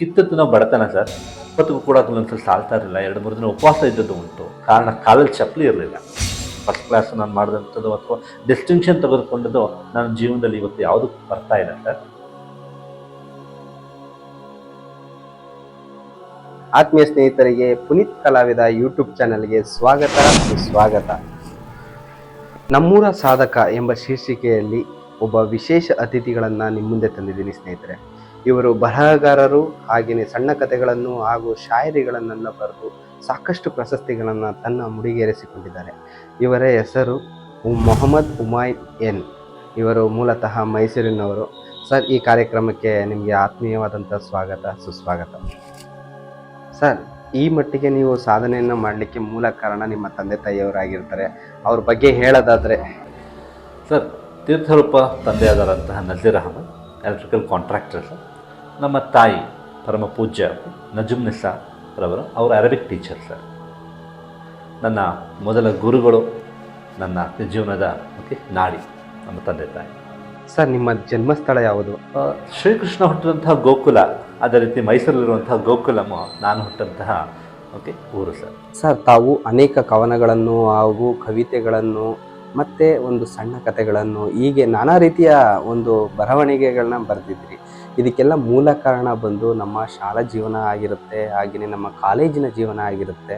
ಕಿತ್ತದ್ದು ಬಡತನ ಸರ್. ಇಪ್ಪತ್ತಿಗೂ ಕೂಡ ಒಂದ್ಸಲ ಸಾಲ್ತಾ ಇರಲಿಲ್ಲ. ಎರಡು, ಮೂರು ದಿನ ಉಪವಾಸ ಇದ್ದದ್ದು ಉಂಟು. ಕಾರಣ ಕಾಲಲ್ಲಿ ಚಪ್ಪಲಿ ಇರಲಿಲ್ಲ. ಫಸ್ಟ್ ಕ್ಲಾಸ್ ನಾನು ಮಾಡಿದಂಥದ್ದು ಅಥವಾ ಡಿಸ್ಟಿಂಕ್ಷನ್ ತೆಗೆದುಕೊಂಡದ್ದು ನನ್ನ ಜೀವನದಲ್ಲಿ ಇವತ್ತು ಯಾವುದು ಬರ್ತಾ ಇಲ್ಲ ಸರ್. ಆತ್ಮೀಯ ಸ್ನೇಹಿತರಿಗೆ ಪುನೀತ್ ಕಲಾವಿದ ಯೂಟ್ಯೂಬ್ ಚಾನಲ್ಗೆ ಸ್ವಾಗತ. ಸುಸ್ವಾಗತ. ನಮ್ಮೂರ ಸಾಧಕ ಎಂಬ ಶೀರ್ಷಿಕೆಯಲ್ಲಿ ಒಬ್ಬ ವಿಶೇಷ ಅತಿಥಿಗಳನ್ನು ನಿಮ್ಮ ಮುಂದೆ ತಂದಿದ್ದೀನಿ ಸ್ನೇಹಿತರೆ. ಇವರು ಬರಹಗಾರರು ಹಾಗೆಯೇ ಸಣ್ಣ ಕಥೆಗಳನ್ನು ಹಾಗೂ ಶಾಯರಿಗಳನ್ನೆಲ್ಲ ಬರೆದು ಸಾಕಷ್ಟು ಪ್ರಶಸ್ತಿಗಳನ್ನು ತನ್ನ ಮುಡಿಗೇರಿಸಿಕೊಂಡಿದ್ದಾರೆ. ಇವರ ಹೆಸರು ಮೊಹಮ್ಮದ್ ಉಮಾಯ್ ಎನ್. ಇವರು ಮೂಲತಃ ಮೈಸೂರಿನವರು. ಸರ್, ಈ ಕಾರ್ಯಕ್ರಮಕ್ಕೆ ನಿಮಗೆ ಆತ್ಮೀಯವಾದಂಥ ಸ್ವಾಗತ, ಸುಸ್ವಾಗತ. ಸರ್, ಈ ಮಟ್ಟಿಗೆ ನೀವು ಸಾಧನೆಯನ್ನು ಮಾಡಲಿಕ್ಕೆ ಮೂಲ ಕಾರಣ ನಿಮ್ಮ ತಂದೆ ತಾಯಿಯವರಾಗಿರ್ತಾರೆ. ಅವ್ರ ಬಗ್ಗೆ ಹೇಳೋದಾದರೆ? ಸರ್, ತೀರ್ಥರೂಪ ತಂದೆಯಾದರಂತಹ Nazeer Ahmed, electrical contractor sir. ನಮ್ಮ ತಾಯಿ ಪರಮ ಪೂಜ್ಯ ನಜುಮ್ ನಿಸಾ ರವರು ಅವರು ಅರಬಿಕ್ ಟೀಚರ್ ಸರ್ ನನ್ನ ಮೊದಲ ಗುರುಗಳು ನನ್ನ ಜೀವನದ ಓಕೆ ನಾಡಿ ನಮ್ಮ ತಂದೆ ತಾಯಿ. ಸರ್ ನಿಮ್ಮ ಜನ್ಮಸ್ಥಳ ಯಾವುದು? ಶ್ರೀಕೃಷ್ಣ ಹುಟ್ಟಿದಂತಹ ಗೋಕುಲ ಅದೇ ರೀತಿ ಮೈಸೂರಲ್ಲಿರುವಂತಹ ಗೋಕುಲಮ ನಾನು ಹುಟ್ಟಂತಹ ಓಕೆ ಊರು ಸರ್ ಸರ್ ತಾವು ಅನೇಕ ಕವನಗಳನ್ನು ಹಾಗೂ ಕವಿತೆಗಳನ್ನು ಮತ್ತು ಒಂದು ಸಣ್ಣ ಕಥೆಗಳನ್ನು ಹೀಗೆ ನಾನಾ ರೀತಿಯ ಒಂದು ಬರವಣಿಗೆಗಳನ್ನ ಬರೆದಿದ್ರಿ. ಇದಕ್ಕೆಲ್ಲ ಮೂಲ ಕಾರಣ ಬಂದು ನಮ್ಮ ಶಾಲಾ ಜೀವನ ಆಗಿರುತ್ತೆ ಹಾಗೆಯೇ ನಮ್ಮ ಕಾಲೇಜಿನ ಜೀವನ ಆಗಿರುತ್ತೆ.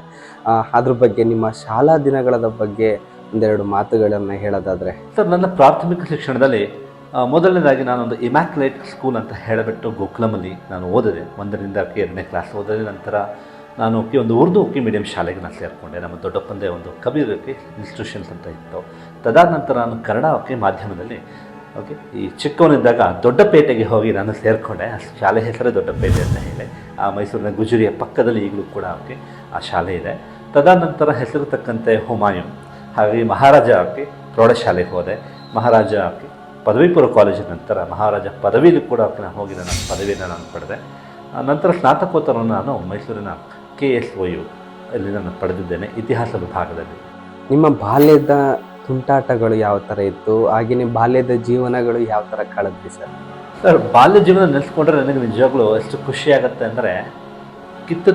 ಅದ್ರ ಬಗ್ಗೆ ನಿಮ್ಮ ಶಾಲಾ ದಿನಗಳ ಬಗ್ಗೆ ಒಂದೆರಡು ಮಾತುಗಳನ್ನು ಹೇಳೋದಾದರೆ. ಸರ್, ನನ್ನ ಪ್ರಾಥಮಿಕ ಶಿಕ್ಷಣದಲ್ಲಿ ಮೊದಲನೇದಾಗಿ ನಾನೊಂದು ಇಮ್ಯಾಕ್ಯುಲೇಟ್ ಸ್ಕೂಲ್ ಅಂತ ಹೇಳಿಬಿಟ್ಟು ಗೋಕುಲಮಲ್ಲಿ ನಾನು ಓದಿದೆ. ಒಂದರಿಂದ ಎರಡನೇ ಕ್ಲಾಸ್ ಓದಿದ ನಂತರ ನಾನು ಒಂದು ಉರ್ದು ಓಕೆ ಮೀಡಿಯಂ ಶಾಲೆಗೆ ನಾನು ಸೇರಿಕೊಂಡೆ. ನಮ್ಮ ದೊಡ್ಡಪ್ಪಂದೇ ಒಂದು ಕಬೀರ್ ಓಕೆ ಇನ್ಸ್ಟಿಟ್ಯೂಷನ್ಸ್ ಅಂತ ಇತ್ತು. ತದಾದ ನಂತರ ನಾನು ಕನ್ನಡ ಅಕ್ಕಿ ಮಾಧ್ಯಮದಲ್ಲಿ ಓಕೆ ಈ ಚಿಕ್ಕವನಿದ್ದಾಗ ದೊಡ್ಡಪೇಟೆಗೆ ಹೋಗಿ ನಾನು ಸೇರಿಕೊಂಡೆ. ಆ ಶಾಲೆ ಹೆಸರೇ ದೊಡ್ಡಪೇಟೆ ಅಂತ ಹೇಳಿ. ಆ ಮೈಸೂರಿನ ಗುಜುರಿಯ ಪಕ್ಕದಲ್ಲಿ ಈಗಲೂ ಕೂಡ ಓಕೆ ಆ ಶಾಲೆ ಇದೆ. ತದನಂತರ ಹೆಸರು ತಕ್ಕಂತೆ ಹುಮಾಯೂನ್ ಹಾಗಾಗಿ ಮಹಾರಾಜ ಓಕೆ ಪ್ರೌಢಶಾಲೆಗೆ ಹೋದೆ. ಮಹಾರಾಜ ಓಕೆ ಪದವಿ ಪೂರ್ವ ಕಾಲೇಜಿನ ನಂತರ ಮಹಾರಾಜ ಪದವಿಯಲ್ಲಿ ಕೂಡ ನಾನು ಹೋಗಿ ನನ್ನ ಪದವಿಯನ್ನು ನಾನು ಪಡೆದೆ. ನಂತರ ಸ್ನಾತಕೋತ್ತರವನ್ನು ನಾನು ಮೈಸೂರಿನ ಕೆ ಎಸ್ ಒ ಯು ಅಲ್ಲಿ ನಾನು ಪಡೆದಿದ್ದೇನೆ, ಇತಿಹಾಸ ವಿಭಾಗದಲ್ಲಿ. ನಿಮ್ಮ ಬಾಲ್ಯದ ತುಂಟಾಟಗಳು ಯಾವ ಥರ ಇತ್ತು? ಹಾಗೆಯೇ ಬಾಲ್ಯದ ಜೀವನಗಳು ಯಾವ ಥರ ಕಳೆದ್ರಿ ಸರ್? ಸರ್, ಬಾಲ್ಯ ಜೀವನ ನೆನೆಸ್ಕೊಂಡ್ರೆ ನನಗೆ ನಿಜವಾಗ್ಲೂ ಎಷ್ಟು ಖುಷಿಯಾಗತ್ತೆ ಅಂದರೆ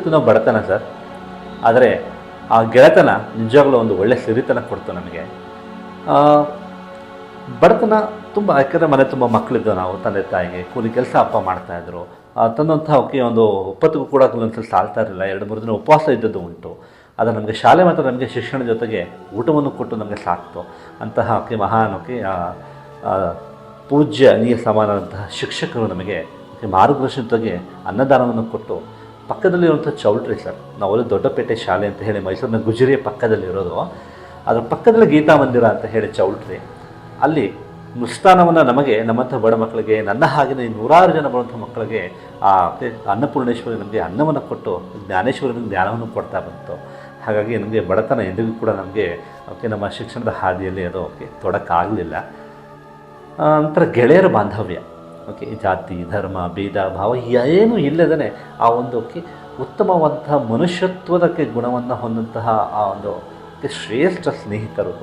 ತಿನ್ನೋ ಬಡತನ ಸರ್. ಆದರೆ ಆ ಗೆಳೆತನ ನಿಜವಾಗ್ಲೂ ಒಂದು ಒಳ್ಳೆ ಸಿರಿತನ ಕೊಡ್ತು ನನಗೆ ಬಡತನ ತುಂಬ ಯಾಕಂದರೆ ಮನೆ ತುಂಬ ಮಕ್ಕಳಿದ್ದು ನಾವು ತಂದೆ ತಾಯಿಗೆ ಕೂಲಿ ಕೆಲಸ ಅಪ್ಪ ಮಾಡ್ತಾಯಿದ್ರು ತಂದಂಥ ಅವಕ್ಕೆ ಒಂದು ಒಪ್ಪತ್ತಿಗೂ ಕೂಡ ಒಂದ್ಸಲ ಸಾಲ್ತಾ ಇರಲಿಲ್ಲ. ಎರಡು, ಮೂರು ದಿನ ಉಪವಾಸ ಇದ್ದದ್ದು ಉಂಟು. ಅದು ನಮಗೆ ಶಾಲೆ ಮಾತ್ರ ನಮಗೆ ಶಿಕ್ಷಣ ಜೊತೆಗೆ ಊಟವನ್ನು ಕೊಟ್ಟು ನಮಗೆ ಸಾಕ್ತು. ಅಂತಹ ಓಕೆ ಮಹಾನ್ ಓಕೆ ಪೂಜ್ಯ ನೀರು ಸಮಾನದಂತಹ ಶಿಕ್ಷಕರು ನಮಗೆ ಮಾರ್ಗದರ್ಶನ ಮಾರ್ಗದರ್ಶನತೆಗೆ ಅನ್ನದಾನವನ್ನು ಕೊಟ್ಟು ಪಕ್ಕದಲ್ಲಿರುವಂಥ ಚೌಲ್ಟ್ರಿ ಸರ್, ನಾವು ದೊಡ್ಡಪೇಟೆ ಶಾಲೆ ಅಂತ ಹೇಳಿ ಮೈಸೂರಿನ ಗುಜರಿಯ ಪಕ್ಕದಲ್ಲಿರೋದು ಅದರ ಪಕ್ಕದಲ್ಲಿ ಗೀತಾ ಮಂದಿರ ಅಂತ ಹೇಳಿ ಚೌಲ್ಟ್ರಿ, ಅಲ್ಲಿ ಮುಸ್ತಾನವನ್ನು ನಮಗೆ ನಮ್ಮಂಥ ಬಡ ಮಕ್ಕಳಿಗೆ, ನನ್ನ ಹಾಗೆಯೇ ನೂರಾರು ಜನ ಬರುವಂಥ ಮಕ್ಕಳಿಗೆ ಆ ಅನ್ನಪೂರ್ಣೇಶ್ವರಿ ನಮಗೆ ಅನ್ನವನ್ನು ಕೊಟ್ಟು ಜ್ಞಾನೇಶ್ವರನಿಗೆ ಜ್ಞಾನವನ್ನು ಕೊಡ್ತಾ ಬಂತು. ಹಾಗಾಗಿ ನಮಗೆ ಬಡತನ ಎಂದಿಗೂ ಕೂಡ ನಮಗೆ, ಓಕೆ, ನಮ್ಮ ಶಿಕ್ಷಣದ ಹಾದಿಯಲ್ಲಿ ಅದು, ಓಕೆ, ತೊಡಕಾಗಲಿಲ್ಲ. ನಂತರ ಗೆಳೆಯರ ಬಾಂಧವ್ಯ, ಓಕೆ, ಜಾತಿ, ಧರ್ಮ, ಭೇದ, ಭಾವ ಏನೂ ಇಲ್ಲದೇ ಆ ಒಂದು, ಓಕೆ ಉತ್ತಮವಂತಹ ಮನುಷ್ಯತ್ವದಕ್ಕೆ ಗುಣವನ್ನು ಹೊಂದಂತಹ ಆ ಒಂದು ಶ್ರೇಷ್ಠ ಸ್ನೇಹಿತರು,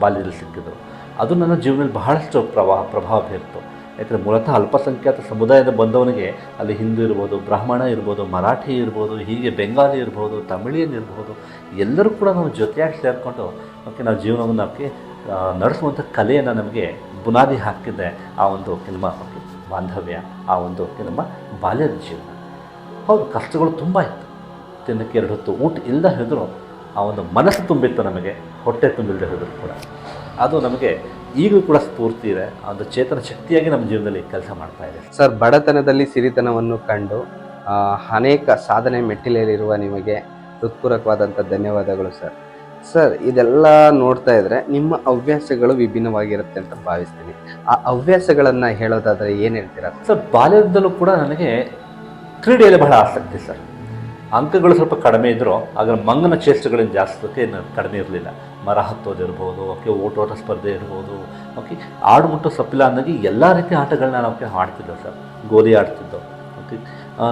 ಬಾಲ್ಯದಲ್ಲಿ ಸಿಕ್ಕಿದ್ರು. ಅದು ನನ್ನ ಜೀವನದಲ್ಲಿ ಬಹಳಷ್ಟು ಪ್ರಭಾವ ಪ್ರಭಾವ ಬೀರ್ತು. ಯಾಕಂದರೆ ಮೂಲತಃ ಅಲ್ಪಸಂಖ್ಯಾತ ಸಮುದಾಯದ ಬಂದವನಿಗೆ ಅಲ್ಲಿ ಹಿಂದೂ ಇರ್ಬೋದು, ಬ್ರಾಹ್ಮಣ ಇರ್ಬೋದು, ಮರಾಠಿ ಇರ್ಬೋದು, ಹೀಗೆ ಬೆಂಗಾಲಿ ಇರ್ಬೋದು, ತಮಿಳಿಯನ್ ಇರ್ಬೋದು, ಎಲ್ಲರೂ ಕೂಡ ನಾವು ಜೊತೆಯಾಗಿ ಸೇರಿಕೊಂಡು ಓಕೆ, ನಾವು ಜೀವನವನ್ನು ಅವಕ್ಕೆ ನಡೆಸುವಂಥ ಕಲೆಯನ್ನು ನಮಗೆ ಬುನಾದಿ ಹಾಕಿದ್ದೆ ಆ ಒಂದು ನಮ್ಮ ಓಕೆ, ಬಾಂಧವ್ಯ, ಆ ಒಂದು ನಮ್ಮ ಬಾಲ್ಯದ ಜೀವನ. ಹೌದು, ಕಷ್ಟಗಳು ತುಂಬ ಇತ್ತು. ತಿನ್ನಕ್ಕೆ ಎರಡು ಹೊತ್ತು ಊಟ ಇಲ್ಲದ ಹೇಳಿದ್ರು, ಆ ಒಂದು ಮನಸ್ಸು ತುಂಬಿತ್ತು ನಮಗೆ, ಹೊಟ್ಟೆ ತುಂಬಿಲ್ಲದೆ ಹೇಳಿದ್ರು ಕೂಡ. ಅದು ನಮಗೆ ಈಗಲೂ ಕೂಡ ಸ್ಫೂರ್ತಿ ಇದೆ. ಒಂದು ಚೇತನ ಶಕ್ತಿಯಾಗಿ ನಮ್ಮ ಜೀವನದಲ್ಲಿ ಕೆಲಸ ಮಾಡ್ತಾ ಇದೆ. ಸರ್ ಬಡತನದಲ್ಲಿ ಸಿರಿತನವನ್ನು ಕಂಡು ಅನೇಕ ಸಾಧನೆ ಮೆಟ್ಟಿಲೇರಿರುವ ನಿಮಗೆ ಹೃತ್ಪೂರ್ವಕವಾದಂಥ ಧನ್ಯವಾದಗಳು ಸರ್. ಸರ್ ಇದೆಲ್ಲ ನೋಡ್ತಾ ಇದ್ರೆ ನಿಮ್ಮ ಹವ್ಯಾಸಗಳು ವಿಭಿನ್ನವಾಗಿರುತ್ತೆ ಅಂತ ಭಾವಿಸ್ತೀನಿ. ಆ ಹವ್ಯಾಸಗಳನ್ನು ಹೇಳೋದಾದರೆ ಏನು ಹೇಳ್ತೀರಾ? ಸರ್ ಬಾಲ್ಯದಲ್ಲೂ ಕೂಡ ನನಗೆ ಕ್ರೀಡೆಯಲ್ಲಿ ಬಹಳ ಆಸಕ್ತಿ ಸರ್. ಅಂಕಗಳು ಸ್ವಲ್ಪ ಕಡಿಮೆ ಇದ್ದರೂ ಆಗ ಮಂಗನ ಚೇಷ್ಟೆಗಳಿಂದ ಜಾಸ್ತಿ ಏನು ಕಡಿಮೆ ಇರಲಿಲ್ಲ. ಮರ ಹತ್ತೋದಿರ್ಬೋದು ಓಕೆ ಓಟೋಟ ಸ್ಪರ್ಧೆ ಇರ್ಬೋದು ಓಕೆ ಆಡು ಮುಟ್ಟೋ ಸಪ್ಪಿಲ್ಲ ಅಂದಾಗಿ ಎಲ್ಲ ರೀತಿಯ ಆಟಗಳನ್ನ ನಾವು ಆಡ್ತಿದ್ದೋ ಸರ್. ಗೋಲಿ ಆಡ್ತಿದ್ದೋ ಓಕೆ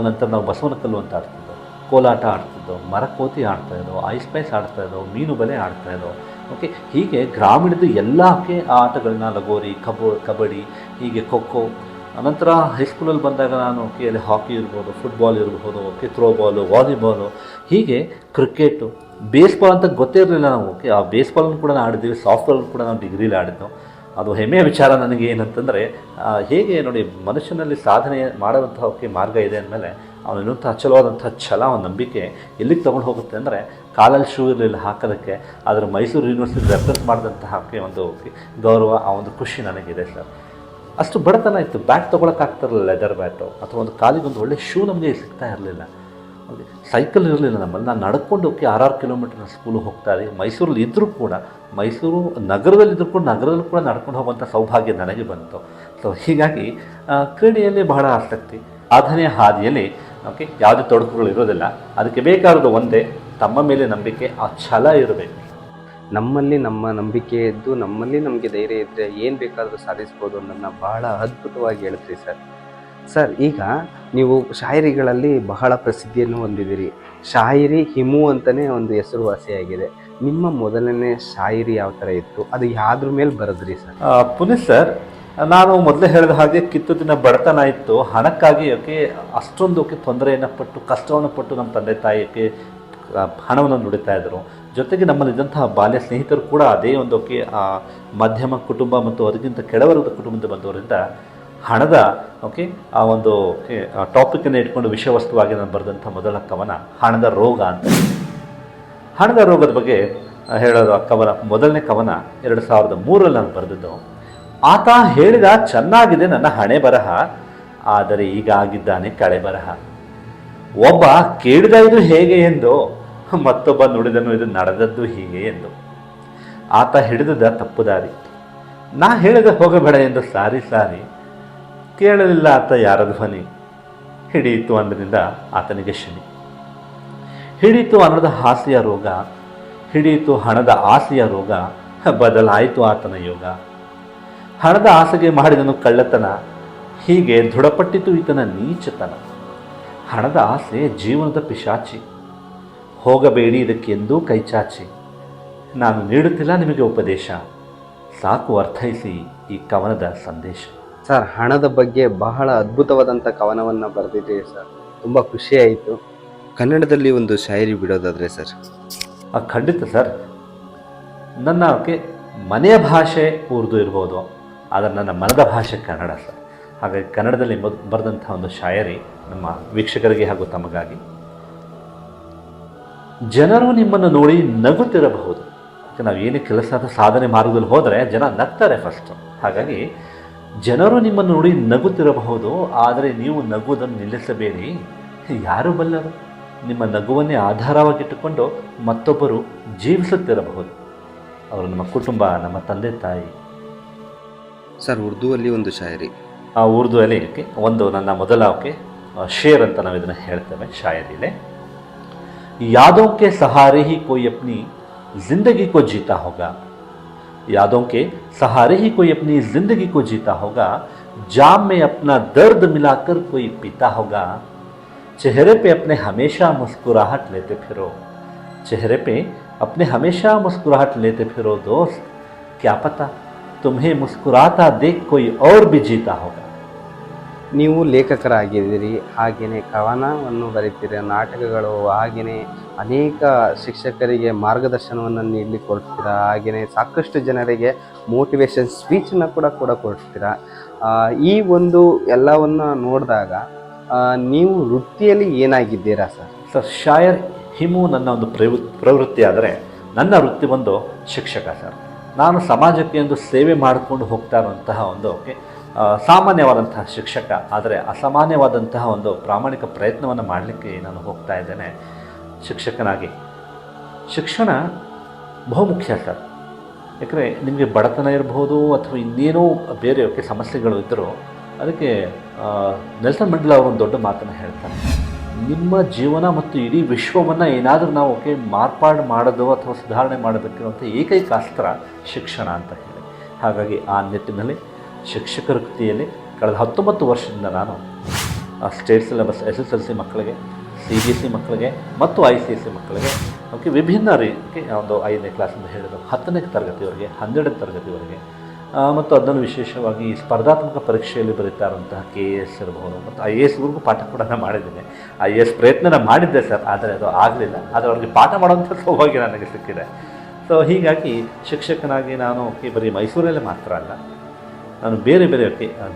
ನಂತರ ನಾವು ಬಸವನ ಕಲ್ಲು ಅಂತ ಆಡ್ತಿದ್ದೋ ಕೋಲಾಟ ಆಡ್ತಿದ್ದೋ ಮರಕೋತಿ ಆಡ್ತಾ ಇದ್ದೋ ಐಸ್ ಪೈಸ್ ಆಡ್ತಾ ಇದ್ದೋ ಮೀನು ಬಲೆ ಆಡ್ತಾ ಇದ್ದೋ ಓಕೆ ಹೀಗೆ ಗ್ರಾಮೀಣದ ಎಲ್ಲಕ್ಕೆ ಆ ಆಟಗಳನ್ನ ಲಗೋರಿ, ಕಬೋ, ಕಬಡ್ಡಿ, ಹೀಗೆ ಖೋ ಖೋ ಅನಂತರ ಹೈಸ್ಕೂಲಲ್ಲಿ ಬಂದಾಗ ನಾನು ಓಕೆ ಅಲ್ಲಿ ಹಾಕಿ ಇರ್ಬೋದು ಫುಟ್ಬಾಲ್ ಇರ್ಬೋದು ಓಕೆ ಥ್ರೋಬಾಲು ವಾಲಿಬಾಲು ಹೀಗೆ ಕ್ರಿಕೆಟು ಬೇಸ್ಬಾಲ್ ಅಂತ ಗೊತ್ತೇ ಇರಲಿಲ್ಲ ನಾವು ಓಕೆ ಆ ಬೇಸ್ಬಾಲನ್ನು ಕೂಡ ನಾನು ಆಡಿದ್ದೀವಿ ಸಾಫ್ಟ್ಬಾಲ್ ಕೂಡ ನಾವು ಡಿಗ್ರೀಲಿ ಆಡಿದ್ದು. ಅದು ಹೆಮ್ಮೆಯ ವಿಚಾರ ನನಗೆ ಏನಂತಂದರೆ ಹೇಗೆ ನೋಡಿ ಮನುಷ್ಯನಲ್ಲಿ ಸಾಧನೆ ಮಾಡುವಂತಹ ಓಕೆ ಮಾರ್ಗ ಇದೆ ಅಂದಮೇಲೆ ಅವನಿನ್ನಂಥ ಅಚಲವಾದಂಥ ಛಲ, ಅವನ ನಂಬಿಕೆ ಎಲ್ಲಿಗೆ ತೊಗೊಂಡು ಹೋಗುತ್ತೆ ಅಂದರೆ ಕಾಲಲ್ಲಿ ಶೂ ಇರಲಿಲ್ಲ ಹಾಕೋದಕ್ಕೆ. ಆದರೆ ಮೈಸೂರು ಯೂನಿವರ್ಸಿಟಿ ರೆಫರೆನ್ಸ್ ಮಾಡಿದಂತಹ ಒಂದು ಗೌರವ, ಆ ಒಂದು ಖುಷಿ ನನಗಿದೆ ಸರ್. ಅಷ್ಟು ಬಡತನ ಇತ್ತು. ಬ್ಯಾಟ್ ತೊಗೊಳಕ್ಕಾಗ್ತಿರಲಿಲ್ಲ ಲೆದರ್ ಬ್ಯಾಟು ಅಥವಾ ಒಂದು ಕಾಲಿಗೆ ಒಂದು ಒಳ್ಳೆ ಶೂ ನಮಗೆ ಸಿಗ್ತಾ ಇರಲಿಲ್ಲ. ಸೈಕಲ್ ಇರಲಿಲ್ಲ ನಮ್ಮಲ್ಲಿ. ನಾನು ನಡ್ಕೊಂಡು ಹೋಗಿ ಆರಾರು ಕಿಲೋಮೀಟರ್ ಸ್ಕೂಲಿಗೆ ಹೋಗ್ತಾ ಇದ್ದೆ. ಮೈಸೂರಲ್ಲಿ ಇದ್ದರೂ ಕೂಡ, ಮೈಸೂರು ನಗರದಲ್ಲಿ ಇದ್ದರೂ ಕೂಡ, ನಗರದಲ್ಲಿ ಕೂಡ ನಡ್ಕೊಂಡು ಹೋಗುವಂಥ ಸೌಭಾಗ್ಯ ನನಗೆ ಬಂತು. ಸೊ ಹೀಗಾಗಿ ಕ್ರೀಡೆಯಲ್ಲಿ ಬಹಳ ಆಸಕ್ತಿ. ಸಾಧನೆಯ ಹಾದಿಯಲ್ಲಿ ಓಕೆ ಯಾವುದೇ ತೊಡಕುಗಳು ಇರೋದಿಲ್ಲ. ಅದಕ್ಕೆ ಬೇಕಾದ ಒಂದೇ, ತಮ್ಮ ಮೇಲೆ ನಂಬಿಕೆ, ಆ ಛಲ ಇರಬೇಕು. ನಮ್ಮಲ್ಲಿ ನಮ್ಮ ನಂಬಿಕೆ ಇದ್ದು, ನಮ್ಮಲ್ಲಿ ನಮಗೆ ಧೈರ್ಯ ಇದ್ದರೆ ಏನು ಬೇಕಾದರೂ ಸಾಧಿಸ್ಬೋದು ಅನ್ನೋದನ್ನ ಬಹಳ ಅದ್ಭುತವಾಗಿ ಹೇಳ್ತೀರಿ ಸರ್. ಸರ್, ಈಗ ನೀವು ಶಾಯರಿಗಳಲ್ಲಿ ಬಹಳ ಪ್ರಸಿದ್ಧಿಯನ್ನು ಹೊಂದಿದ್ದೀರಿ. ಶಾಯರಿ ಹಿಮು ಅಂತಲೇ ಒಂದು ಹೆಸರುವಾಸಿಯಾಗಿದೆ ನಿಮ್ಮ ಮೊದಲನೇ ಶಾಯರಿ ಯಾವ ಥರ ಇತ್ತು? ಅದು ಯಾವ್ದ್ರ ಮೇಲೆ ಬರೆದ್ರಿ ಸರ್? ಪುನೀತ್ ಸರ್, ನಾನು ಮೊದಲೇ ಹೇಳಿದ ಹಾಗೆ ಕಿತ್ತೂರಿನ ಬಡತನ ಇತ್ತು. ಹಣಕ್ಕಾಗಿ ಓಕೆ ಅಷ್ಟೊಂದು ತೊಂದರೆಯನ್ನು ಪಟ್ಟು, ಕಷ್ಟವನ್ನು ಪಟ್ಟು ನಮ್ಮ ತಂದೆ ತಾಯಿಗೆ ಹಣವನ್ನು ನುಡಿತಾ ಇದ್ದರು ಜೊತೆಗೆ ನಮ್ಮಲ್ಲಿದ್ದಂತಹ ಬಾಲ್ಯ ಸ್ನೇಹಿತರು ಕೂಡ ಅದೇ ಒಂದು ಆ, ಮಧ್ಯಮ ಕುಟುಂಬ ಮತ್ತು ಅದಕ್ಕಿಂತ ಕೆಳವರ್ಗದ ಕುಟುಂಬದಿಂದ ಬಂದವರಿಂದ ಹಣದ ಓಕೆ ಆ ಒಂದು ಟಾಪಿಕನ್ನು ಇಟ್ಕೊಂಡು ವಿಷಯವಸ್ತುವಾಗಿ ನಾನು ಬರೆದಂಥ ಮೊದಲ ಕವನ ಹಣದ ರೋಗ ಅಂತ. ಹಣದ ರೋಗದ ಬಗ್ಗೆ ಹೇಳೋದು ಆ ಕವನ ಮೊದಲನೇ ಕವನ ಎರಡು ಸಾವಿರದ ಮೂರರಲ್ಲಿ ನಾನು ಬರೆದಿದ್ದು. ಆತ ಹೇಳಿದ ಚೆನ್ನಾಗಿದೆ ನನ್ನ ಹಣೆ ಬರಹ ಆದರೆ ಈಗ ಆಗಿದ್ದಾನೆ ಕಳೆ ಬರಹ. ಒಬ್ಬ ಕೇಳಿದ ಇದು ಹೇಗೆ ಎಂದು ಮತ್ತೊಬ್ಬ ನುಡಿದನು, ಇದು ನಡೆದದ್ದು ಹೀಗೆ ಎಂದು. ಆತ ಹಿಡಿದದ ತಪ್ಪು ದಾರಿ. ನಾ ಹೇಳಿದ ಹೋಗಬೇಡ ಎಂದು ಸಾರಿ ಸಾರಿ ಕೇಳಲಿಲ್ಲ ಆತ ಯಾರ ಧ್ವನಿ ಹಿಡಿಯಿತು ಅಂದಿನಿಂದ ಆತನಿಗೆ ಶನಿ. ಹಿಡಿಯಿತು ಅನ್ನದ ಹಾಸಿಯ ರೋಗ, ಹಿಡಿಯಿತು ಹಣದ ಆಸೆಯ ರೋಗ, ಬದಲಾಯಿತು ಆತನ ಯೋಗ. ಹಣದ ಆಸೆಗೆ ಮಾಡಿದನು ಕಳ್ಳತನ, ಹೀಗೆ ದೃಢಪಟ್ಟಿತು ಈತನ ನೀಚತನ. ಹಣದ ಆಸೆ ಜೀವನದ ಪಿಶಾಚಿ. ಹೋಗಬೇಡಿ ಇದಕ್ಕೆಂದೂ ಕೈಚಾಚಿ. ನಾನು ನೀಡುತ್ತಿಲ್ಲ ನಿಮಗೆ ಉಪದೇಶ. ಸಾಕು ಅರ್ಥೈಸಿ ಈ ಕವನದ ಸಂದೇಶ. ಸರ್ ಹಣದ ಬಗ್ಗೆ ಬಹಳ ಅದ್ಭುತವಾದಂಥ ಕವನವನ್ನು ಬರೆದಿದ್ದೀರಿ ಸರ್. ತುಂಬ ಖುಷಿಯಾಯಿತು ಕನ್ನಡದಲ್ಲಿ ಒಂದು ಶಾಯರಿ ಬಿಡೋದಾದರೆ ಸರ್? ಆ, ಖಂಡಿತ ಸರ್. ನನ್ನ ಓಕೆ ಮನೆಯ ಭಾಷೆ ಉರ್ದು ಇರ್ಬೋದು ಆದರೆ ನನ್ನ ಮನದ ಭಾಷೆ ಕನ್ನಡ ಸರ್. ಹಾಗಾಗಿ ಕನ್ನಡದಲ್ಲಿ ಬರೆದಂಥ ಒಂದು ಶಾಯರಿ ನಮ್ಮ ವೀಕ್ಷಕರಿಗೆ ಹಾಗೂ ತಮಗಾಗಿ ಜನರು ನಿಮ್ಮನ್ನು ನೋಡಿ ನಗುತ್ತಿರಬಹುದು. ಅದಕ್ಕೆ ನಾವು ಏನೇ ಕೆಲಸದ ಸಾಧನೆ ಮಾರ್ಗದಲ್ಲಿ ಹೋದರೆ ಜನ ನಗ್ತಾರೆ ಫಸ್ಟು ಹಾಗಾಗಿ ಜನರು ನಿಮ್ಮನ್ನು ನೋಡಿ ನಗುತ್ತಿರಬಹುದು ಆದರೆ ನೀವು ನಗುವುದನ್ನು ನಿಲ್ಲಿಸಬೇಡಿ. ಯಾರು ಬಲ್ಲರು? ನಿಮ್ಮ ನಗುವನ್ನೇ ಆಧಾರವಾಗಿಟ್ಟುಕೊಂಡು ಮತ್ತೊಬ್ಬರು ಜೀವಿಸುತ್ತಿರಬಹುದು. ಅವರು ನಮ್ಮ ಕುಟುಂಬ ನಮ್ಮ ತಂದೆ ತಾಯಿ. ಸರ್ ಉರ್ದುವಲ್ಲಿ ಒಂದು ಶಾಯರಿ. ಆ ಉರ್ದುವಲ್ಲಿ ಒಂದು ನನ್ನ ಮೊದಲ ಓಕೆ ಶೇರ್ ಅಂತ ನಾವು ಇದನ್ನು ಹೇಳ್ತೇವೆ ಶಾಯರಿಲೆ. यादों के सहारे ही कोई अपनी ज़िंदगी को जीता होगा। यादों के सहारे ही कोई अपनी ज़िंदगी को जीता होगा। जाम में अपना दर्द मिलाकर कोई पीता होगा। चेहरे पे अपने हमेशा मुस्कुराहट लेते फिरो। चेहरे पे अपने हमेशा मुस्कुराहट लेते फिरो दोस्त। क्या पता तुम्हें मुस्कुराता देख कोई और भी जीता होगा। ನೀವು ಲೇಖಕರಾಗಿದ್ದೀರಿ ಹಾಗೆಯೇ ಕವನವನ್ನು ಬರೀತೀರಿ ನಾಟಕಗಳು ಹಾಗೆಯೇ ಅನೇಕ ಶಿಕ್ಷಕರಿಗೆ ಮಾರ್ಗದರ್ಶನವನ್ನು ನೀಡಲಿ ಕೊಡ್ತೀರಾ ಹಾಗೆಯೇ ಸಾಕಷ್ಟು ಜನರಿಗೆ ಮೋಟಿವೇಶನ್ ಸ್ಪೀಚನ್ನು ಕೂಡ ಕೂಡ ಕೊಡ್ತೀರಾ. ಈ ಒಂದು ಎಲ್ಲವನ್ನು ನೋಡಿದಾಗ ನೀವು ವೃತ್ತಿಯಲ್ಲಿ ಏನಾಗಿದ್ದೀರಾ ಸರ್? ಸರ್, ಶಾಯರ್ ಹಿಮು ನನ್ನ ಒಂದು ಪ್ರವೃ, ಪ್ರವೃತ್ತಿ ಆದರೆ ನನ್ನ ವೃತ್ತಿ ಒಂದು ಶಿಕ್ಷಕ ಸರ್. ನಾನು ಸಮಾಜಕ್ಕೆ ಒಂದು ಸೇವೆ ಮಾಡಿಕೊಂಡು ಹೋಗ್ತಾ ಇರುವಂತಹ ಒಂದು ಸಾಮಾನ್ಯವಾದಂತಹ ಶಿಕ್ಷಕ, ಆದರೆ ಅಸಾಮಾನ್ಯವಾದಂತಹ ಒಂದು ಪ್ರಾಮಾಣಿಕ ಪ್ರಯತ್ನವನ್ನು ಮಾಡಲಿಕ್ಕೆ ನಾನು ಹೋಗ್ತಾ ಇದ್ದೇನೆ ಶಿಕ್ಷಕನಾಗಿ. ಶಿಕ್ಷಣ ಬಹುಮುಖ್ಯ ಸರ್. ಯಾಕಂದರೆ ನಿಮಗೆ ಬಡತನ ಇರಬಹುದು ಅಥವಾ ಇನ್ನೇನೋ ಬೇರೆ ಸಮಸ್ಯೆಗಳು ಇದ್ದರೂ ಅದಕ್ಕೆ ನೆಲ್ಸನ್ ಮಂಡಲ ಅವರು ಒಂದು ದೊಡ್ಡ ಮಾತನ್ನು ಹೇಳ್ತಾರೆ. ನಿಮ್ಮ ಜೀವನ ಮತ್ತು ಇಡೀ ವಿಶ್ವವನ್ನು ಏನಾದರೂ ನಾವು ಓಕೆ ಮಾರ್ಪಾಡು ಮಾಡೋದು ಅಥವಾ ಸುಧಾರಣೆ ಮಾಡಬೇಕಿರುವಂಥ ಏಕೈಕ ಅಸ್ತ್ರ ಶಿಕ್ಷಣ ಅಂತ ಹೇಳಿ. ಹಾಗಾಗಿ ಆ ನಿಟ್ಟಿನಲ್ಲಿ ಶಿಕ್ಷಕರ ವೃತ್ತಿಯಲ್ಲಿ ಕಳೆದ ಹತ್ತೊಂಬತ್ತು ವರ್ಷದಿಂದ ನಾನು state syllabus S S L C ಮಕ್ಕಳಿಗೆ, ಸಿ ಬಿ ಎಸ್ ಸಿ ಮಕ್ಕಳಿಗೆ ಮತ್ತು ಐ ಸಿ ಎಸ್ ಸಿ ಮಕ್ಕಳಿಗೆ ಓಕೆ ವಿಭಿನ್ನ ರೀತಿ ಒಂದು ಐದನೇ ಕ್ಲಾಸಿಂದ ಹಿಡಿದು ಹತ್ತನೇ ತರಗತಿವರೆಗೆ, ಹನ್ನೆರಡನೇ ತರಗತಿವರೆಗೆ ಮತ್ತು ಅದನ್ನು ವಿಶೇಷವಾಗಿ ಸ್ಪರ್ಧಾತ್ಮಕ ಪರೀಕ್ಷೆಯಲ್ಲಿ ಬರೀತಾ ಇರುವಂತಹ ಕೆ ಎ ಎಸ್ ಇರಬಹುದು ಮತ್ತು ಐ ಎ ಎಸ್ವರೆಗೂ ಪಾಠ ಕೂಡ ನಾನು ಮಾಡಿದ್ದೇನೆ. ಐ ಎ ಎಸ್ ಪ್ರಯತ್ನ ಮಾಡಿದ್ದೆ ಸರ್, ಆದರೆ ಅದು ಆಗಲಿಲ್ಲ. ಆದರೆ ಅವ್ರಿಗೆ ಪಾಠ ಮಾಡುವಂಥ ಸೌಭಾಗ್ಯ ನನಗೆ ಸಿಕ್ಕಿದೆ. ಸೊ ಹೀಗಾಗಿ ಶಿಕ್ಷಕನಾಗಿ ನಾನು ಬರೀ ಮೈಸೂರಲ್ಲೇ ಮಾತ್ರ ಅಲ್ಲ ನಾನು ಬೇರೆ ಬೇರೆ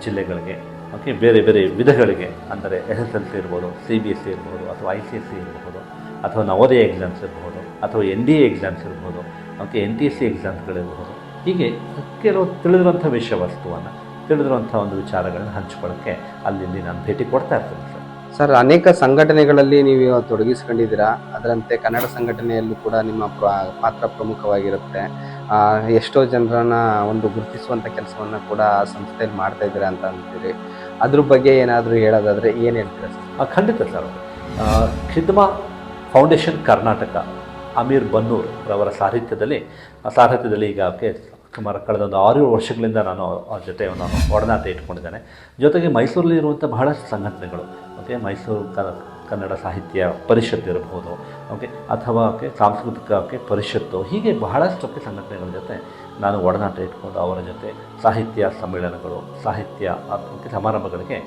ಜಿಲ್ಲೆಗಳಿಗೆ ಓಕೆ ಬೇರೆ ಬೇರೆ ವಿಧಗಳಿಗೆ, ಅಂದರೆ ಎಸ್ ಎಸ್ ಎಲ್ ಸಿ ಇರ್ಬೋದು, ಸಿ ಬಿ ಎಸ್ ಸಿ ಇರ್ಬೋದು, ಅಥವಾ ಐ ಸಿ ಎಸ್ ಸಿ ಇರ್ಬೋದು, ಅಥವಾ ನವೋದಯ ಎಕ್ಸಾಮ್ಸ್ ಇರ್ಬೋದು, ಅಥವಾ ಎನ್ ಡಿ ಎ ಎಕ್ಸಾಮ್ಸ್ ಇರ್ಬೋದು okay N T S C ಎಕ್ಸಾಮ್ಸ್ಗಳಿರ್ಬೋದು. ಹೀಗೆ ಕೆಲವು ತಿಳಿದಿರುವಂಥ ವಿಷಯ ವಸ್ತುವನ್ನು ತಿಳಿದಿರುವಂಥ ಒಂದು ವಿಚಾರಗಳನ್ನ ಹಂಚ್ಕೊಳ್ಳೋಕ್ಕೆ ಅಲ್ಲಿ ನಾನು ಭೇಟಿ ಕೊಡ್ತಾ ಇರ್ತೀನಿ ಸರ್ ಸರ್ ಅನೇಕ ಸಂಘಟನೆಗಳಲ್ಲಿ ನೀವು ತೊಡಗಿಸ್ಕೊಂಡಿದ್ದೀರಾ? ಅದರಂತೆ ಕನ್ನಡ ಸಂಘಟನೆಯಲ್ಲೂ ಕೂಡ ನಿಮ್ಮ ಪಾತ್ರ ಪ್ರಮುಖವಾಗಿರುತ್ತೆ. ಎಷ್ಟೋ ಜನರನ್ನ ಒಂದು ಗುರುತಿಸುವಂಥ ಕೆಲಸವನ್ನು ಕೂಡ ಆ ಸಂಸ್ಥೆಯಲ್ಲಿ ಮಾಡ್ತಾ ಇದ್ದೀರಾ ಅಂತ ಅಂತೀರಿ. ಅದ್ರ ಬಗ್ಗೆ ಏನಾದರೂ ಹೇಳೋದಾದರೆ ಏನು ಹೇಳ್ತೀರಾ ಸರ್? ಖಂಡಿತ ಸರ್. ಖಿದ್ಮ ಫೌಂಡೇಶನ್ ಕರ್ನಾಟಕ, ಅಮೀರ್ ಬನ್ನೂರ್ ರವರ ಸಾಹಿತ್ಯದಲ್ಲಿ ಸಾಹಿತ್ಯದಲ್ಲಿ ಈಗ ಸುಮಾರು ಕಳೆದ ಒಂದು ಆರು ವರ್ಷಗಳಿಂದ ನಾನು ಅವ್ರ ಜೊತೆ ನಾನು ಒಡನಾಟ ಇಟ್ಕೊಂಡಿದ್ದೇನೆ. ಜೊತೆಗೆ ಮೈಸೂರಲ್ಲಿ ಇರುವಂಥ ಬಹಳಷ್ಟು ಸಂಘಟನೆಗಳು ಓಕೆ ಮೈಸೂರು ಕನ್ನಡ ಸಾಹಿತ್ಯ ಪರಿಷತ್ ಇರಬಹುದು ಓಕೆ ಅಥವಾ ಓಕೆ ಸಾಂಸ್ಕೃತಿಕ ಪರಿಷತ್ತು, ಹೀಗೆ ಬಹಳಷ್ಟು ಓಕೆ ಸಂಘಟನೆಗಳ ಜೊತೆ ನಾನು ಒಡನಾಟ ಇಟ್ಕೊಂಡು ಅವರ ಜೊತೆ ಸಾಹಿತ್ಯ ಸಮ್ಮೇಳನಗಳು, ಸಾಹಿತ್ಯ ಸಮಾರಂಭಗಳಿಗೆ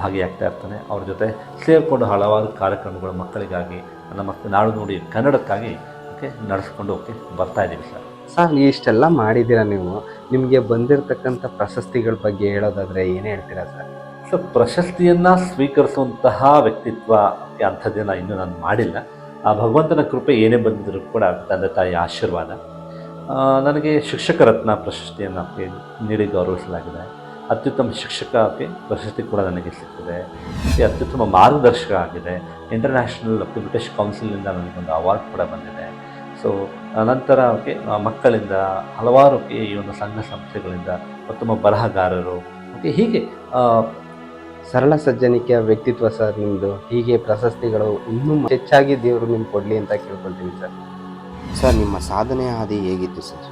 ಭಾಗಿಯಾಗ್ತಾ ಇರ್ತಾನೆ. ಅವ್ರ ಜೊತೆ ಸೇರಿಕೊಂಡು ಹಲವಾರು ಕಾರ್ಯಕ್ರಮಗಳು ಮಕ್ಕಳಿಗಾಗಿ ನಮ್ಮ ನಾಡು ನುಡಿ ಕನ್ನಡಕ್ಕಾಗಿ ಓಕೆ ನಡೆಸ್ಕೊಂಡು ಓಕೆ ಬರ್ತಾ ಇದ್ದೀವಿ ಸರ್. ಸರ್ ಇಷ್ಟೆಲ್ಲ ಮಾಡಿದ್ದೀರಾ ನೀವು? ನಿಮಗೆ ಬಂದಿರತಕ್ಕಂಥ ಪ್ರಶಸ್ತಿಗಳ ಬಗ್ಗೆ ಹೇಳೋದಾದರೆ ಏನು ಹೇಳ್ತೀರಾ ಸರ್? ಸೊ ಪ್ರಶಸ್ತಿಯನ್ನು ಸ್ವೀಕರಿಸುವಂತಹ ವ್ಯಕ್ತಿತ್ವ ಅಂಥದ್ದೇನ ಇನ್ನೂ ನಾನು ಮಾಡಿಲ್ಲ. ಆ ಭಗವಂತನ ಕೃಪೆ ಏನೇ ಬಂದಿದ್ರೂ ಕೂಡ ತಂದೆ ತಾಯಿ ಆಶೀರ್ವಾದ. ನನಗೆ ಶಿಕ್ಷಕ ರತ್ನ ಪ್ರಶಸ್ತಿಯನ್ನು ನೀಡಿ ಗೌರವಿಸಲಾಗಿದೆ. ಅತ್ಯುತ್ತಮ ಶಿಕ್ಷಕಕ್ಕೆ ಪ್ರಶಸ್ತಿ ಕೂಡ ನನಗೆ ಮತ್ತು ಅತ್ಯುತ್ತಮ ಮಾರ್ಗದರ್ಶಕ ಆಗಿದೆ. ಇಂಟರ್ನ್ಯಾಷನಲ್ ಬ್ರಿಟಿಷ್ ಕೌನ್ಸಿಲಿಂದ ನನಗೊಂದು ಅವಾರ್ಡ್ ಕೂಡ ಬಂದಿದೆ. ಸೊ ನಂತರ ಅವಕ್ಕೆ ಮಕ್ಕಳಿಂದ ಹಲವಾರು ಈ ಒಂದು ಸಂಘ ಸಂಸ್ಥೆಗಳಿಂದ ಉತ್ತಮ ಬರಹಗಾರರು, ಓಕೆ, ಹೀಗೆ ಸರಳ ಸಜ್ಜನಿಕೆಯ ವ್ಯಕ್ತಿತ್ವ ಸರ್ ನಿಮ್ಮದು ಹೀಗೆ ಪ್ರಶಸ್ತಿಗಳು ಇನ್ನೂ ಹೆಚ್ಚಾಗಿ ದೇವರು ನಿಮ್ಗೆ ಕೊಡಲಿ ಅಂತ ಕೇಳ್ಕೊಳ್ತೀನಿ ಸರ್. ಸರ್ ನಿಮ್ಮ ಸಾಧನೆಯ ಹಾದಿ ಹೇಗಿತ್ತು ಸರ್?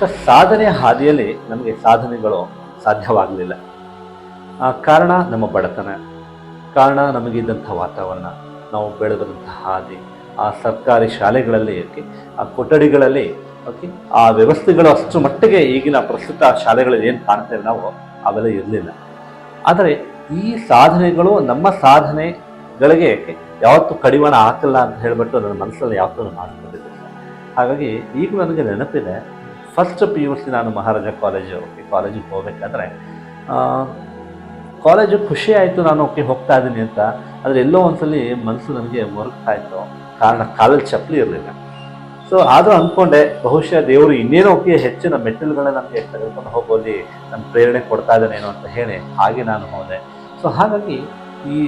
ಸರ್ ಸಾಧನೆಯ ಹಾದಿಯಲ್ಲಿ ನಮಗೆ ಸಾಧನೆಗಳು ಸಾಧ್ಯವಾಗಲಿಲ್ಲ. ಆ ಕಾರಣ ನಮ್ಮ ಬಡತನ. ಕಾರಣ ನಮಗಿದ್ದಂಥ ವಾತಾವರಣ. ನಾವು ಬೆಳೆದಂಥ ಹಾದಿ. ಆ ಸರ್ಕಾರಿ ಶಾಲೆಗಳಲ್ಲಿ ಓಕೆ ಆ ಕೊಠಡಿಗಳಲ್ಲಿ ಓಕೆ ಆ ವ್ಯವಸ್ಥೆಗಳು ಅಷ್ಟು ಮಟ್ಟಿಗೆ ಈಗಿನ ಪ್ರಸ್ತುತ ಶಾಲೆಗಳಲ್ಲಿ ಏನು ಕಾಣ್ತೇವೆ ನಾವು ಅವೆಲ್ಲ ಇರಲಿಲ್ಲ. ಆದರೆ ಈ ಸಾಧನೆಗಳು ನಮ್ಮ ಸಾಧನೆಗಳಿಗೆ ಯಾವತ್ತೂ ಕಡಿವಾಣ ಹಾಕಲ್ಲ ಅಂತ ಹೇಳಿಬಿಟ್ಟು ನನ್ನ ಮನಸ್ಸಲ್ಲಿ ಯಾವತ್ತೂ ನಾನು ಮಾಡ್ಕೊಂಡಿದ್ದೆ ಹಾಗಾಗಿ ಈಗ ನನಗೆ ನೆನಪಿದೆ ಫಸ್ಟ್ ಪಿ ಯು ಸಿ ನಾನು ಮಹಾರಾಜ ಕಾಲೇಜು ಓಕೆ ಕಾಲೇಜಿಗೆ ಹೋಗಬೇಕಾದ್ರೆ ಕಾಲೇಜು ಖುಷಿ ಆಯಿತು ನಾನು ಓಕೆ ಹೋಗ್ತಾ ಇದ್ದೀನಿ ಅಂತ, ಆದರೆ ಎಲ್ಲೋ ಒಂದ್ಸಲಿ ಮನಸ್ಸು ನನಗೆ ಇತ್ತು ಕಾರಣ ಕಾಲಲ್ಲಿ ಚಪ್ಪಲಿ ಇರಲಿಲ್ಲ. ಸೊ ಆದರೂ ಅಂದ್ಕೊಂಡೆ, ಬಹುಶಃ ದೇವರು ಇನ್ನೇನು ಓಕೆ ಹೆಚ್ಚಿನ ಮೆಟ್ಟಿಲುಗಳನ್ನ ನಮಗೆ ತೆಗೆದುಕೊಂಡು ಹೋಗೋಲ್ಲಿ ನನ್ನ ಪ್ರೇರಣೆ ಕೊಡ್ತಾ ಇದ್ದಾನೇನೋ ಅಂತ ಹೇಳಿ, ಹಾಗೆ ನಾನು ಹೋದೆ. ಸೊ ಹಾಗಾಗಿ ಈ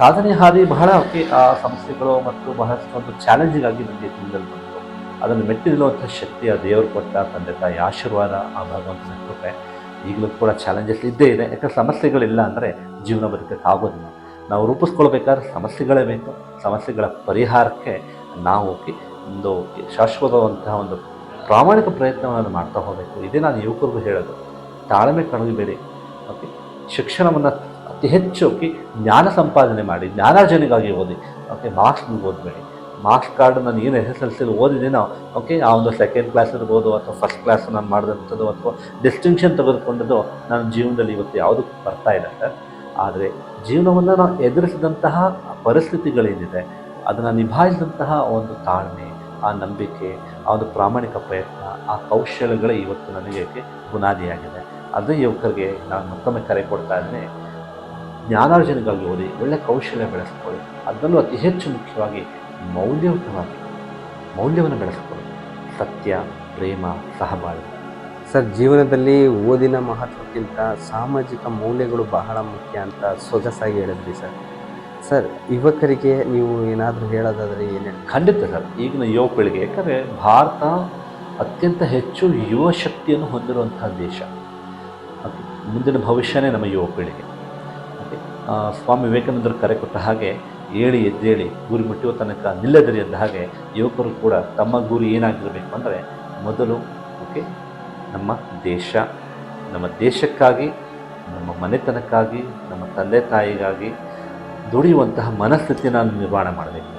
ಸಾಧನೆ ಹಾದಿ ಬಹಳ ಓಕೆ ಆ ಸಮಸ್ಯೆಗಳು ಮತ್ತು ಬಹಳಷ್ಟು ಒಂದು ಚಾಲೆಂಜಿಂಗ್ ಆಗಿ ನನಗೆ ತಿಳಿದಲ್ಲಿ ಬಂತು ಅದನ್ನು ಮೆಟ್ಟಿನಿಲ್ಲುವಂಥ ಶಕ್ತಿ, ಆ ದೇವರು ಕೊಟ್ಟ ತಂದೆ ತಾಯಿ ಆಶೀರ್ವಾದ, ಆ ಭಗವಂತನ ಕೃಪೆ ಈಗಲೂ ಕೂಡ ಚಾಲೆಂಜಸ್ ಇದ್ದೇ ಇದೆ. ಯಾಕಂದರೆ ಸಮಸ್ಯೆಗಳಿಲ್ಲ ಅಂದರೆ ಜೀವನ ಬದುಕಕ್ಕೆ ಆಗೋದಿಲ್ಲ. ನಾವು ರೂಪಿಸ್ಕೊಳ್ಬೇಕಾದ್ರೆ ಸಮಸ್ಯೆಗಳೇ ಬೇಕು. ಸಮಸ್ಯೆಗಳ ಪರಿಹಾರಕ್ಕೆ ನಾವು ಓಕೆ ಒಂದು ಶಾಶ್ವತವಂತಹ ಒಂದು ಪ್ರಾಮಾಣಿಕ ಪ್ರಯತ್ನವನ್ನು ಮಾಡ್ತಾ ಹೋಗಬೇಕು. ಇದೇ ನಾನು ಯುವಕರಿಗೂ ಹೇಳೋದು. ತಾಳ್ಮೆ ಕಣಗಿಬೇಡಿ. ಓಕೆ ಶಿಕ್ಷಣವನ್ನು ಅತಿ ಹೆಚ್ಚು ಜ್ಞಾನ ಸಂಪಾದನೆ ಮಾಡಿ, ಜ್ಞಾನಾರ್ಜನೆಗಾಗಿ ಓದಿ, ಓಕೆ ಮಾರ್ಕ್ಸ್ ಓದಬೇಡಿ. ಮಾರ್ಕ್ಸ್ ಕಾರ್ಡ್ ನಾನು ಏನು ಎಸ್ ಎಸ್ ಎಲ್ ಸಿಲಿ ಓದಿದ್ದೀನೋ ಓಕೆ ಆ ಒಂದು ಸೆಕೆಂಡ್ ಕ್ಲಾಸ್ ಇರ್ಬೋದು ಅಥವಾ ಫಸ್ಟ್ ಕ್ಲಾಸ್ ನಾನು ಮಾಡಿದಂಥದ್ದು ಅಥವಾ ಡಿಸ್ಟಿಂಕ್ಷನ್ ತೆಗೆದುಕೊಂಡದ್ದು ನನ್ನ ಜೀವನದಲ್ಲಿ ಇವತ್ತು ಯಾವುದಕ್ಕೂ ಬರ್ತಾ ಇಲ್ಲ ಸರ್. ಆದರೆ ಜೀವನವನ್ನು ನಾವು ಎದುರಿಸಿದಂತಹ ಪರಿಸ್ಥಿತಿಗಳೇನಿದೆ, ಅದನ್ನು ನಿಭಾಯಿಸಿದಂತಹ ಒಂದು ತಾಳ್ಮೆ, ಆ ನಂಬಿಕೆ, ಆ ಒಂದು ಪ್ರಾಮಾಣಿಕ ಪ್ರಯತ್ನ, ಆ ಕೌಶಲ್ಯಗಳೇ ಇವತ್ತು ನನಗೆ ಬುನಾದಿಯಾಗಿದೆ. ಅದೇ ಯುವಕರಿಗೆ ನಾನು ಮತ್ತೊಮ್ಮೆ ಕರೆ ಕೊಡ್ತಾ ಇದ್ದೀನಿ. ಜ್ಞಾನಾರ್ಜನೆಗಾಗಿ ಓದಿ ಒಳ್ಳೆಯ ಕೌಶಲ್ಯ ಬೆಳೆಸ್ಕೊಳ್ಳಿ. ಅದರಲ್ಲೂ ಅತಿ ಹೆಚ್ಚು ಮುಖ್ಯವಾಗಿ ಮೌಲ್ಯಯುತವಾಗಿ ಮೌಲ್ಯವನ್ನು ಬೆಳೆಸ್ಕೊಳ್ಳಿ. ಸತ್ಯ ಪ್ರೇಮ ಸಹಬಾಳ್ವೆ. ಸರ್ ಜೀವನದಲ್ಲಿ ಓದಿನ ಮಹತ್ವಕ್ಕಿಂತ ಸಾಮಾಜಿಕ ಮೌಲ್ಯಗಳು ಬಹಳ ಮುಖ್ಯ ಅಂತ ಸೊಗಸಾಗಿ ಹೇಳಿದ್ರಿ ಸರ್. ಸರ್ ಯುವಕರಿಗೆ ನೀವು ಏನಾದರೂ ಹೇಳೋದಾದರೆ ಏನು ಹೇಳ್ತೀರಿ? ಖಂಡಿತ ಸರ್. ಈಗಿನ ಯುವಕರಿಗೆ ಯಾಕಂದರೆ ಭಾರತ ಅತ್ಯಂತ ಹೆಚ್ಚು ಯುವ ಶಕ್ತಿಯನ್ನು ಹೊಂದಿರುವಂತಹ ದೇಶ. ಮುಂದಿನ ಭವಿಷ್ಯನೇ ನಮ್ಮ ಯುವ ಪೀಳಿಗೆ ಸ್ವಾಮಿ ವಿವೇಕಾನಂದರು ಕರೆ ಕೊಟ್ಟ ಹಾಗೆ ಏಳಿ ಎದ್ದೇಳಿ ಗುರಿ ಮುಟ್ಟುವ ತನಕ ನಿಲ್ಲದಿರಿ ಅಂದ ಹಾಗೆ ಯುವಕರು ಕೂಡ ತಮ್ಮ ಗುರಿ ಏನಾಗಿರಬೇಕು ಅಂದರೆ ಮೊದಲು ಓಕೆ ನಮ್ಮ ದೇಶ, ನಮ್ಮ ದೇಶಕ್ಕಾಗಿ, ನಮ್ಮ ಮನೆತನಕ್ಕಾಗಿ, ನಮ್ಮ ತಂದೆ ತಾಯಿಗಾಗಿ ದುಡಿಯುವಂತಹ ಮನಸ್ಥಿತಿಯನ್ನು ನಿರ್ಮಾಣ ಮಾಡಬೇಕು.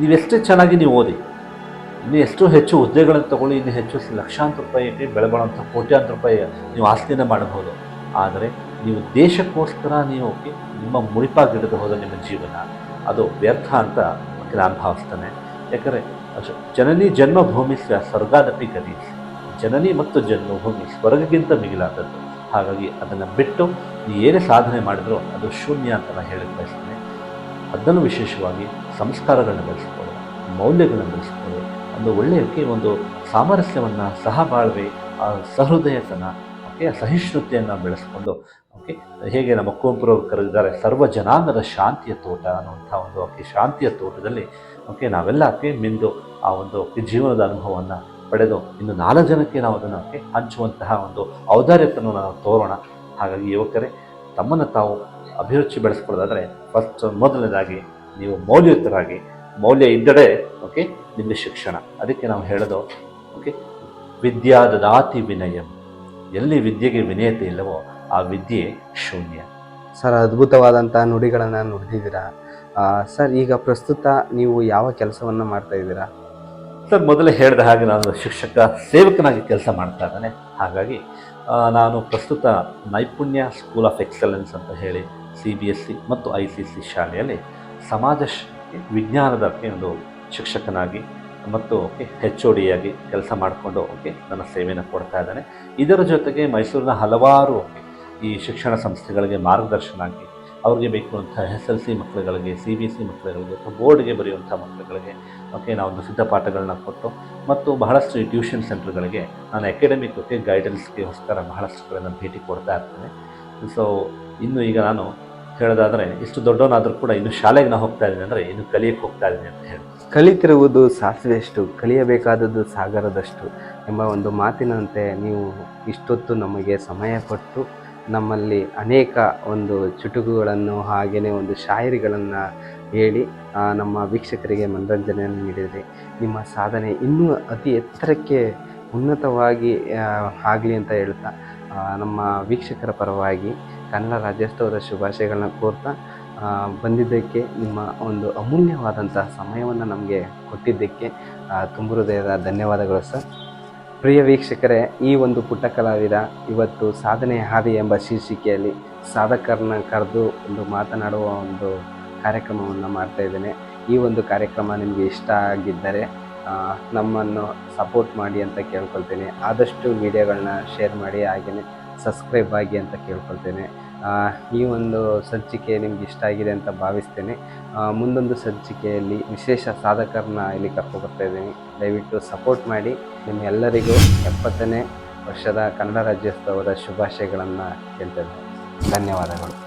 ನೀವೆಷ್ಟೇ ಚೆನ್ನಾಗಿ ನೀವು ಓದಿ, ಇನ್ನು ಎಷ್ಟು ಹೆಚ್ಚು ಹುದ್ದೆಗಳನ್ನು ತಗೊಳ್ಳಿ, ಇನ್ನು ಹೆಚ್ಚು ಲಕ್ಷಾಂತರ ರೂಪಾಯಿ ಬೆಳೆ ಬಾಳುವಂಥ ಕೋಟ್ಯಾಂತರ ರೂಪಾಯಿ ನೀವು ಆಸ್ತಿಯನ್ನು ಮಾಡಬಹುದು. ಆದರೆ ನೀವು ದೇಶಕ್ಕೋಸ್ಕರ ನೀವು ನಿಮ್ಮ ಮುಡಿಪಾಗಿಡದೆ ಹೋದ ನಿಮ್ಮ ಜೀವನ. ಅದು ವ್ಯರ್ಥ ಅಂತ ನಾನು ಭಾವಿಸ್ತಾನೆ. ಯಾಕಂದರೆ ಜನನಿ ಜನ್ಮಭೂಮಿ ಸ್ವರ್ಗಾದಪಿ ಗತಿ ಜನನಿ ಮತ್ತು ಜನ್ಮಭೂಮಿ ಸ್ವರ್ಗಕ್ಕಿಂತ ಮಿಗಿಲಾದದ್ದು. ಹಾಗಾಗಿ ಅದನ್ನು ಬಿಟ್ಟು ನೀವು ಏನೇ ಸಾಧನೆ ಮಾಡಿದರೂ ಅದು ಶೂನ್ಯ ಅಂತ ನಾನು ಹೇಳಕ್ಕೆ ಬಯಸ್ತೇನೆ. ಅದನ್ನು ವಿಶೇಷವಾಗಿ ಸಂಸ್ಕಾರಗಳನ್ನ ಬೆಳೆಸ್ಕೊಳ್ಳಿ, ಮೌಲ್ಯಗಳನ್ನು ಬೆಳೆಸ್ಕೊಳ್ಳಿ. ಒಂದು ಒಳ್ಳೆಯಕ್ಕೆ ಒಂದು ಸಾಮರಸ್ಯವನ್ನು ಸಹಬಾಳ್ವೆ ಆ ಸಹೃದಯತನ, ಓಕೆ, ಸಹಿಷ್ಣುತೆಯನ್ನು ಬೆಳೆಸ್ಕೊಂಡು ಓಕೆ? ಹೇಗೆ ನಮ್ಮ ಕುವೆಂಪುರವರು ಕರೆದಿದ್ದಾರೆ ಸರ್ವ ಜನಾಂಗದ ಶಾಂತಿಯ ತೋಟ ಅನ್ನುವಂಥ ಒಂದು, ಓಕೆ, ಶಾಂತಿಯ ತೋಟದಲ್ಲಿ, ಓಕೆ ನಾವೆಲ್ಲ ಓಕೆ ಮಿಂದು ಆ ಒಂದು ಜೀವನದ ಅನುಭವವನ್ನು ಪಡೆದು ಇನ್ನು ನಾಲ್ಕು ಜನಕ್ಕೆ ನಾವು ಅದನ್ನು, ಓಕೆ, ಹಂಚುವಂತಹ ಒಂದು ಔದಾರ್ಯತನ ನಾವು ತೋರೋಣ. ಹಾಗಾಗಿ ಯುವಕರೇ, ತಮ್ಮನ್ನು ತಾವು ಅಭಿರುಚಿ ಬೆಳೆಸ್ಕೊಳ್ಳೋದಾದರೆ ಫಸ್ಟ್ ಮೊದಲನೇದಾಗಿ ನೀವು ಮೌಲ್ಯಯುತರಾಗಿ, ಮೌಲ್ಯ ಇದ್ದಡೆ, ಓಕೆ ನಿಮ್ಮ ಶಿಕ್ಷಣ. ಅದಕ್ಕೆ ನಾವು ಹೇಳೋದು, ಓಕೆ ವಿದ್ಯಾ ದದಾತಿ ವಿನಯಂ. ಎಲ್ಲಿ ವಿದ್ಯೆಗೆ ವಿನಯತೆ ಇಲ್ಲವೋ ಆ ವಿದ್ಯೆ ಶೂನ್ಯ. ಸರ್ ಅದ್ಭುತವಾದಂಥ ನುಡಿಗಳನ್ನು ನುಡಿದಿದ್ದೀರಾ? ಸರ್ ಈಗ ಪ್ರಸ್ತುತ ನೀವು ಯಾವ ಕೆಲಸವನ್ನು ಮಾಡ್ತಾ ಇದ್ದೀರಾ? ಸರ್ ಮೊದಲೇ ಹೇಳಿದ ಹಾಗೆ ನಾನು ಶಿಕ್ಷಕ ಸೇವಕನಾಗಿ ಕೆಲಸ ಮಾಡ್ತಾ ಇದ್ದಾನೆ. ಹಾಗಾಗಿ ನಾನು ಪ್ರಸ್ತುತ ನೈಪುಣ್ಯ ಸ್ಕೂಲ್ ಆಫ್ ಎಕ್ಸಲೆನ್ಸ್ ಅಂತ ಹೇಳಿ ಸಿ ಬಿ ಎಸ್ ಸಿ ಮತ್ತು ಐ ಸಿ ಸಿ ಶಾಲೆಯಲ್ಲಿ ಸಮಾಜ ವಿಜ್ಞಾನದ ಒಂದು ಶಿಕ್ಷಕನಾಗಿ ಮತ್ತು ಹೆಚ್ ಒ ಡಿಯಾಗಿ ಕೆಲಸ ಮಾಡಿಕೊಂಡು ಓಕೆ ನನ್ನ ಸೇವೆಯನ್ನು ಕೊಡ್ತಾ ಇದ್ದಾನೆ. ಇದರ ಜೊತೆಗೆ ಮೈಸೂರಿನ ಹಲವಾರು ಈ ಶಿಕ್ಷಣ ಸಂಸ್ಥೆಗಳಿಗೆ ಮಾರ್ಗದರ್ಶನ ಆಗಿ ಅವ್ರಿಗೆ ಬೇಕು ಎಸ್ ಎಲ್ ಸಿ ಮಕ್ಕಳುಗಳಿಗೆ, ಸಿ ಬಿ ಎಸ್ ಸಿ ಮಕ್ಕಳುಗಳಿಗೆ, ಅಥವಾ ಬೋರ್ಡ್ಗೆ ಬರೆಯುವಂಥ ಮಕ್ಕಳುಗಳಿಗೆ ಓಕೆ ನಾವೊಂದು ಸಿದ್ಧಪಾಠಗಳನ್ನ ಕೊಟ್ಟು ಮತ್ತು ಬಹಳಷ್ಟು ಈ ಟ್ಯೂಷನ್ ಸೆಂಟ್ರ್ಗಳಿಗೆ ನಾನು ಅಕಾಡೆಮಿಕ್ ಓಕೆ ಗೈಡೆನ್ಸ್ಗೋಸ್ಕರ ಬಹಳಷ್ಟು ಕಡೆ ಭೇಟಿ ಕೊಡ್ತಾ ಇರ್ತೇನೆ. ಸೊ ಇನ್ನು ಈಗ ನಾನು ಹೇಳೋದಾದರೆ, ಇಷ್ಟು ದೊಡ್ಡವನಾದರೂ ಕೂಡ ಇನ್ನು ಶಾಲೆಗೆ ನಾನು ಹೋಗ್ತಾ ಇದ್ದೀನಿ ಅಂದರೆ ಇನ್ನು ಕಲಿಯಕ್ಕೆ ಹೋಗ್ತಾ ಇದ್ದೀನಿ ಅಂತ ಹೇಳಿ. ಕಲಿತಿರುವುದು ಸಾಸಿವೆಯಷ್ಟು ಕಲಿಯಬೇಕಾದದ್ದು ಸಾಗರದಷ್ಟು ಎಂಬ ಒಂದು ಮಾತಿನಂತೆ ನೀವು ಇಷ್ಟೊತ್ತು ನಮಗೆ ಸಮಯ ಕೊಟ್ಟು ನಮ್ಮಲ್ಲಿ ಅನೇಕ ಒಂದು ಚುಟುಕುಗಳನ್ನು ಹಾಗೆಯೇ ಒಂದು ಶಾಯರಿಗಳನ್ನು ಹೇಳಿ ನಮ್ಮ ವೀಕ್ಷಕರಿಗೆ ಮನರಂಜನೆಯನ್ನು ನೀಡಿದೆ ನಿಮ್ಮ ಸಾಧನೆ ಇನ್ನೂ ಅತಿ ಎತ್ತರಕ್ಕೆ ಉನ್ನತವಾಗಿ ಆಗಲಿ ಅಂತ ಹೇಳ್ತಾ ನಮ್ಮ ವೀಕ್ಷಕರ ಪರವಾಗಿ ಕನ್ನಡ ರಾಜ್ಯೋತ್ಸವದ ಶುಭಾಶಯಗಳನ್ನ ಕೋರ್ತಾ ಬಂದಿದ್ದಕ್ಕೆ ನಿಮ್ಮ ಒಂದು ಅಮೂಲ್ಯವಾದಂತಹ ಸಮಯವನ್ನು ನಮಗೆ ಕೊಟ್ಟಿದ್ದಕ್ಕೆ ತುಂಬ ಹೃದಯದ ಧನ್ಯವಾದಗಳು ಸರ್. ಪ್ರಿಯ ವೀಕ್ಷಕರೇ, ಈ ಒಂದು ಪುಟ್ಟ ಕಲಾವಿದ ಇವತ್ತು ಸಾಧನೆ ಹಾದಿ ಎಂಬ ಶೀರ್ಷಿಕೆಯಲ್ಲಿ ಸಾಧಕರನ್ನ ಕರೆದು ಒಂದು ಮಾತನಾಡುವ ಒಂದು ಕಾರ್ಯಕ್ರಮವನ್ನು ಮಾಡ್ತಾ ಇದ್ದೇನೆ. ಈ ಒಂದು ಕಾರ್ಯಕ್ರಮ ನಿಮಗೆ ಇಷ್ಟ ಆಗಿದ್ದರೆ ನಮ್ಮನ್ನು ಸಪೋರ್ಟ್ ಮಾಡಿ ಅಂತ ಕೇಳ್ಕೊಳ್ತೇನೆ. ಆದಷ್ಟು ವಿಡಿಯೋಗಳನ್ನ ಶೇರ್ ಮಾಡಿ ಹಾಗೆಯೇ ಸಬ್ಸ್ಕ್ರೈಬ್ ಆಗಿ ಅಂತ ಕೇಳ್ಕೊಳ್ತೇನೆ. ಈ ಒಂದು ಸಂಚಿಕೆ ನಿಮ್ಗೆ ಇಷ್ಟ ಆಗಿದೆ ಅಂತ ಭಾವಿಸ್ತೇನೆ. ಮುಂದೊಂದು ಸಂಚಿಕೆಯಲ್ಲಿ ವಿಶೇಷ ಸಾಧಕರನ್ನ ಇಲ್ಲಿ ಕರ್ಕೊಬರ್ತಾ ಇದ್ದೀನಿ. ದಯವಿಟ್ಟು ಸಪೋರ್ಟ್ ಮಾಡಿ ನಿಮ್ಮೆಲ್ಲರಿಗೂ ಎಪ್ಪತ್ತನೇ ವರ್ಷದ ಕನ್ನಡ ರಾಜ್ಯೋತ್ಸವದ ಶುಭಾಶಯಗಳನ್ನು ಹೇಳ್ತೇನೆ ಧನ್ಯವಾದಗಳು.